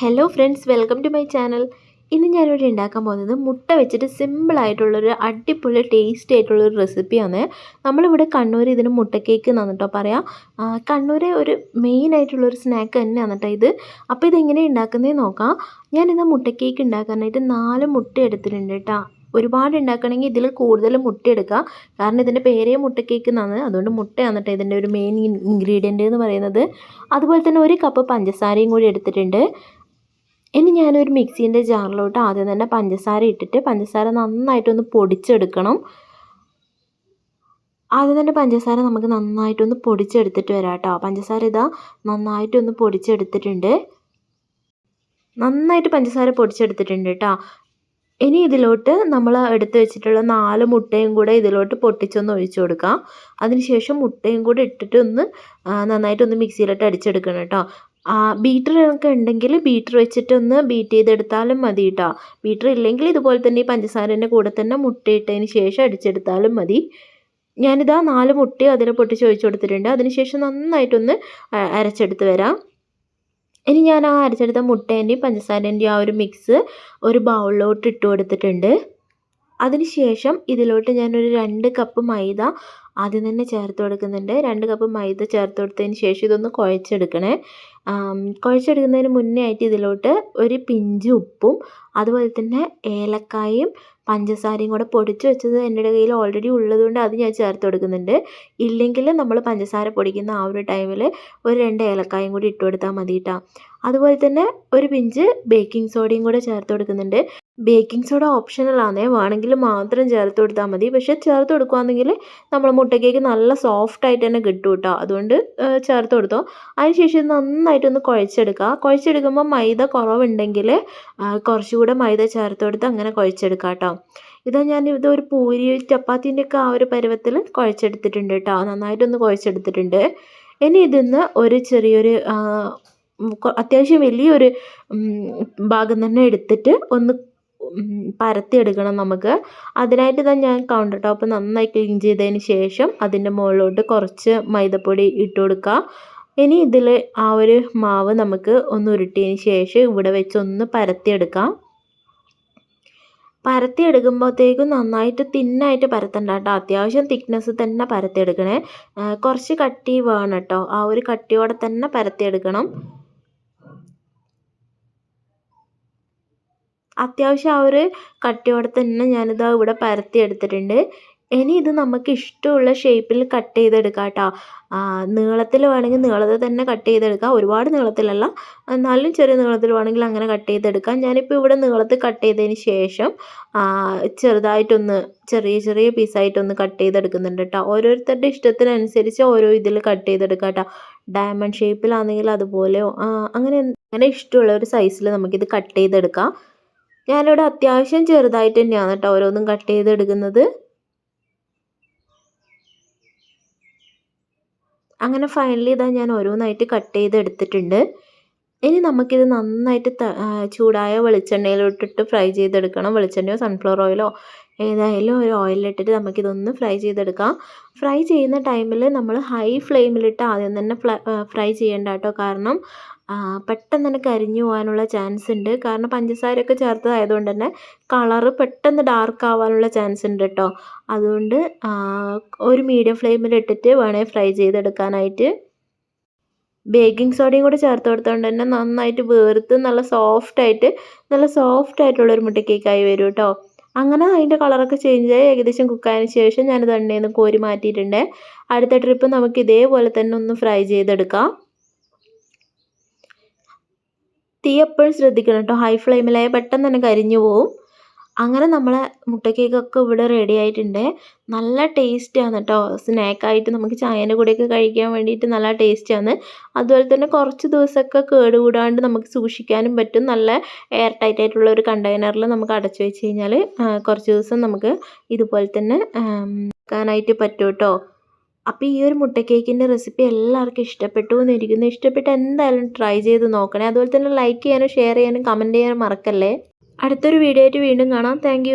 Hello friends welcome to my channel ഇന്ന് ഞാനിവിടെ ഉണ്ടാക്കാൻ പോകുന്നത് മുട്ട വെച്ചിട്ട് സിമ്പിളായിട്ടുള്ളൊരു അടിപൊളി ടേസ്റ്റി ആയിട്ടുള്ളൊരു റെസിപ്പിയാണ് നമ്മളിവിടെ കണ്ണൂർ ഇതിന് മുട്ട കേക്ക് എന്നാണ് കേട്ടോ പറയാം. കണ്ണൂർ ഒരു മെയിൻ ആയിട്ടുള്ളൊരു സ്നാക്ക് തന്നെയാണ് കേട്ടോ ഇത്. അപ്പോൾ ഇതെങ്ങനെ ഉണ്ടാക്കുന്നതെന്ന് നോക്കാം. ഞാനിന്ന് മുട്ട കേക്ക് ഉണ്ടാക്കാനായിട്ട് നാല് മുട്ട എടുത്തിട്ടുണ്ട് കേട്ടോ. ഒരുപാട് ഉണ്ടാക്കണമെങ്കിൽ ഇതിൽ കൂടുതൽ മുട്ട എടുക്കുക. കാരണം ഇതിന്റെ പേരേ മുട്ട കേക്ക് എന്നാണ് അതുകൊണ്ട് മുട്ടയാണ് ഇതിന്റെ ഒരു മെയിൻ ഇൻഗ്രീഡിയന്റ് എന്ന് പറയുന്നത്. അതുപോലെ തന്നെ ഒരു കപ്പ് പഞ്ചസാരയും കൂടി എടുത്തിട്ടുണ്ട്. ഇനി ഞാനൊരു മിക്സീന്റെ ജാറിലോട്ട് ആദ്യം തന്നെ പഞ്ചസാര ഇട്ടിട്ട് പഞ്ചസാര നന്നായിട്ടൊന്ന് പൊടിച്ചെടുക്കണം. ആദ്യം തന്നെ പഞ്ചസാര നമുക്ക് നന്നായിട്ടൊന്ന് പൊടിച്ചെടുത്തിട്ട് വരാം കേട്ടോ. പഞ്ചസാര ഇതാ നന്നായിട്ടൊന്ന് പൊടിച്ചെടുത്തിട്ടുണ്ട്. നന്നായിട്ട് പഞ്ചസാര പൊടിച്ചെടുത്തിട്ടുണ്ട് കേട്ടോ. ഇനി ഇതിലോട്ട് നമ്മൾ എടുത്ത് വെച്ചിട്ടുള്ള നാല് മുട്ടയും കൂടെ ഇതിലോട്ട് പൊട്ടിച്ചൊന്ന് ഒഴിച്ചു കൊടുക്കാം. അതിനുശേഷം മുട്ടയും കൂടെ ഇട്ടിട്ട് ഒന്ന് നന്നായിട്ടൊന്ന് മിക്സിയിലിട്ട് അടിച്ചെടുക്കണം കേട്ടോ. ബീറ്റർ ഒക്കെ ഉണ്ടെങ്കിൽ ബീറ്റർ വെച്ചിട്ടൊന്ന് ബീറ്റ് ചെയ്തെടുത്താലും മതി കേട്ടോ ബീറ്റർ ഇല്ലെങ്കിൽ ഇതുപോലെ തന്നെ ഈ പഞ്ചസാരേന്റെ കൂടെ തന്നെ മുട്ടയിട്ടതിന് ശേഷം അടിച്ചെടുത്താലും മതി. ഞാനിതാ നാല് മുട്ടയും അതിനെ പൊട്ടിച്ച് ഒഴിച്ചു കൊടുത്തിട്ടുണ്ട്. അതിനുശേഷം നന്നായിട്ടൊന്ന് അരച്ചെടുത്ത് വരാം. ഇനി ഞാൻ ആ അരച്ചെടുത്ത മുട്ടേന്റെയും പഞ്ചസാരേന്റെയും ആ ഒരു മിക്സ് ഒരു ബൗളിലോട്ട് ഇട്ട് കൊടുത്തിട്ടുണ്ട്. അതിനുശേഷം ഇതിലോട്ട് ഞാനൊരു രണ്ട് കപ്പ് മൈദ ആദ്യം തന്നെ ചേർത്ത് കൊടുക്കുന്നുണ്ട്. രണ്ട് കപ്പ് മൈദ ചേർത്ത് കൊടുത്തതിന് ശേഷം ഇതൊന്ന് കുഴച്ചെടുക്കണേ. കുഴച്ചെടുക്കുന്നതിന് മുന്നേ ആയിട്ട് ഇതിലോട്ട് ഒരു പിഞ്ച് ഉപ്പും അതുപോലെ തന്നെ ഏലക്കായും പഞ്ചസാരയും കൂടെ പൊടിച്ച് വെച്ചത് എന്റെ കയ്യിൽ ഓൾറെഡി ഉള്ളതുകൊണ്ട് അത് ഞാൻ ചേർത്ത് കൊടുക്കുന്നുണ്ട്. ഇല്ലെങ്കിൽ നമ്മൾ പഞ്ചസാര പൊടിക്കുന്ന ആ ഒരു ടൈമിൽ ഒരു രണ്ട് ഏലക്കായും കൂടി ഇട്ട് കൊടുത്താൽ മതി കേട്ടോ അതുപോലെ തന്നെ ഒരു പിഞ്ച് ബേക്കിംഗ് സോഡയും കൂടെ ചേർത്ത് കൊടുക്കുന്നുണ്ട്. ബേക്കിംഗ് സോഡ ഓപ്ഷണലാണേ വേണമെങ്കിൽ മാത്രം ചേർത്ത് കൊടുത്താൽ മതി. പക്ഷേ ചേർത്ത് കൊടുക്കുകയാണെങ്കിൽ നമ്മൾ മുട്ടക്കേക്ക് നല്ല സോഫ്റ്റ് ആയിട്ട് തന്നെ കിട്ടും കേട്ടോ അതുകൊണ്ട് ചേർത്ത് കൊടുത്തോ. അതിനുശേഷം നന്നായിട്ടൊന്ന് കുഴച്ചെടുക്കുക കുഴച്ചെടുക്കുമ്പോൾ മൈദ കുറവുണ്ടെങ്കിൽ കുറച്ചുകൂടെ മൈദ ചേർത്ത് കൊടുത്ത് അങ്ങനെ കുഴച്ചെടുക്കാം കേട്ടോ ഇതാ ഞാൻ ഇത് ഒരു പൂരി ചപ്പാത്തിന്റെ ഒക്കെ ആ ഒരു പരുവത്തിൽ കുഴച്ചെടുത്തിട്ടുണ്ട് കേട്ടോ നന്നായിട്ടൊന്ന് കുഴച്ചെടുത്തിട്ടുണ്ട്. ഇനി ഇതിന്ന് ഒരു ചെറിയൊരു അത്യാവശ്യം വലിയൊരു ഭാഗം തന്നെ എടുത്തിട്ട് ഒന്ന് പരത്തിയെടുക്കണം നമുക്ക്. അതിനായിട്ട് തന്നെ ഞാൻ കൗണ്ടർ ടോപ്പ് നന്നായി ക്ലീൻ ചെയ്തതിന് ശേഷം അതിന്റെ മുകളിലോട്ട് കുറച്ച് മൈദപ്പൊടി ഇട്ട് കൊടുക്കുക ഇനി ഇതിൽ ആ ഒരു മാവ് നമുക്ക് ഒന്ന് ഉരുട്ടിയതിന് ശേഷം ഇവിടെ വെച്ച് ഒന്ന് പരത്തിയെടുക്കാം പരത്തിയെടുക്കുമ്പോഴത്തേക്കും നന്നായിട്ട് തിന്നായിട്ട് പരത്തണ്ട കേട്ടോ. അത്യാവശ്യം തിക്നെസ് തന്നെ പരത്തിയെടുക്കണേ കുറച്ച് കട്ടി വേണം കേട്ടോ. ആ ഒരു കട്ടിയോടെ തന്നെ പരത്തിയെടുക്കണം അത്യാവശ്യം ആ ഒരു കട്ടിയോടെ തന്നെ ഞാനിത് ഇവിടെ പരത്തി എടുത്തിട്ടുണ്ട്. ഇനി ഇത് നമുക്ക് ഇഷ്ടമുള്ള ഷേപ്പിൽ കട്ട് ചെയ്തെടുക്കാം കേട്ടോ. നീളത്തിൽ വേണമെങ്കിൽ നീളത്തിൽ തന്നെ കട്ട് ചെയ്തെടുക്കാം. ഒരുപാട് നീളത്തിലല്ല. എന്നാലും ചെറിയ നീളത്തിൽ വേണമെങ്കിൽ അങ്ങനെ കട്ട് ചെയ്തെടുക്കാം. ഞാനിപ്പോൾ ഇവിടെ നീളത്തിൽ കട്ട് ചെയ്തതിന് ശേഷം ചെറുതായിട്ടൊന്ന് ചെറിയ ചെറിയ പീസായിട്ടൊന്ന് കട്ട് ചെയ്തെടുക്കുന്നുണ്ട് കേട്ടോ. ഓരോരുത്തരുടെ ഇഷ്ടത്തിനനുസരിച്ച് ഓരോ ഇതിൽ കട്ട് ചെയ്തെടുക്കാം കേട്ടോ. ഡയമണ്ട് ഷേപ്പിലാണെങ്കിൽ അതുപോലെ അങ്ങനെ അങ്ങനെ ഇഷ്ടമുള്ള ഒരു സൈസിൽ നമുക്കിത് കട്ട് ചെയ്തെടുക്കാം. ഞാനിവിടെ അത്യാവശ്യം ചെറുതായിട്ട് തന്നെയാണ് കേട്ടോ ഓരോന്നും കട്ട് ചെയ്തെടുക്കുന്നത്. അങ്ങനെ ഫൈനലി ഇതാ ഞാൻ ഓരോന്നായിട്ട് കട്ട് ചെയ്തെടുത്തിട്ടുണ്ട്. ഇനി നമുക്കിത് നന്നായിട്ട് ചൂടായ വെളിച്ചെണ്ണയിലോട്ടിട്ട് ഫ്രൈ ചെയ്തെടുക്കണം. വെളിച്ചെണ്ണയോ സൺഫ്ലവർ ഓയിലോ ഏതായാലും ഒരു ഓയിലിട്ടിട്ട് നമുക്കിതൊന്ന് ഫ്രൈ ചെയ്തെടുക്കാം. ഫ്രൈ ചെയ്യുന്ന ടൈമിൽ നമ്മൾ ഹൈ ഫ്ലെയിമിലിട്ട് ആദ്യം തന്നെ ഫ്രൈ ചെയ്യേണ്ട കേട്ടോ. കാരണം പെട്ടെന്ന് തന്നെ കരിഞ്ഞു പോകാനുള്ള ചാൻസ് ഉണ്ട്. കാരണം പഞ്ചസാരയൊക്കെ ചേർത്തതായതുകൊണ്ട് തന്നെ കളറ് പെട്ടെന്ന് ഡാർക്ക് ആവാനുള്ള ചാൻസ് ഉണ്ട് കേട്ടോ അതുകൊണ്ട് ഒരു മീഡിയം ഫ്ലെയിമിൽ ഇട്ടിട്ട് വേണേൽ ഫ്രൈ ചെയ്തെടുക്കാനായിട്ട്. ബേക്കിംഗ് സോഡയും കൂടെ ചേർത്ത് കൊടുത്തതുകൊണ്ട് തന്നെ നന്നായിട്ട് വേർത്ത് നല്ല സോഫ്റ്റായിട്ട് നല്ല സോഫ്റ്റ് ആയിട്ടുള്ളൊരു മുട്ട കേക്കായി വരും കേട്ടോ അങ്ങനെ അതിന്റെ കളറൊക്കെ ചേഞ്ച് ആയി ഏകദേശം കുക്കായതിന് ശേഷം ഞാനത് എണ്ണയിൽ നിന്ന് കോരി മാറ്റിയിട്ടുണ്ട്. അടുത്ത ട്രിപ്പ് നമുക്ക് ഇതേപോലെ തന്നെ ഒന്ന് ഫ്രൈ ചെയ്തെടുക്കാം. തീ എപ്പോഴും ശ്രദ്ധിക്കണം കേട്ടോ ഹൈ ഫ്ലെയിമിലായ പെട്ടെന്ന് തന്നെ കരിഞ്ഞു പോവും. അങ്ങനെ നമ്മളെ മുട്ട കേക്കൊക്കെ ഇവിടെ റെഡി ആയിട്ടുണ്ട്. നല്ല ടേസ്റ്റാണ് കേട്ടോ സ്നാക്കായിട്ട് നമുക്ക് ചായന്റെ കൂടെയൊക്കെ കഴിക്കാൻ വേണ്ടിയിട്ട് നല്ല ടേസ്റ്റാണ് അതുപോലെ തന്നെ കുറച്ച് ദിവസമൊക്കെ കേടുകൂടാണ്ട് നമുക്ക് സൂക്ഷിക്കാനും പറ്റും. നല്ല എയർ ടൈറ്റ് ആയിട്ടുള്ള ഒരു കണ്ടെയ്നറിൽ നമുക്ക് അടച്ചു വെച്ച് കഴിഞ്ഞാൽ കുറച്ച് ദിവസം നമുക്ക് ഇതുപോലെ തന്നെ വെക്കാനായിട്ട് പറ്റും കേട്ടോ അപ്പോൾ ഈ ഒരു മുട്ടക്കേക്കിന്റെ റെസിപ്പി എല്ലാവർക്കും ഇഷ്ടപ്പെട്ടു എന്നിരിക്കുന്നു. ഇഷ്ടപ്പെട്ട് എന്തായാലും ട്രൈ ചെയ്ത് നോക്കണേ. അതുപോലെ തന്നെ ലൈക്ക് ചെയ്യാനും ഷെയർ ചെയ്യാനും കമന്റ് ചെയ്യാനും മറക്കല്ലേ. അടുത്തൊരു വീഡിയോ ആയിട്ട് വീണ്ടും കാണാം. താങ്ക്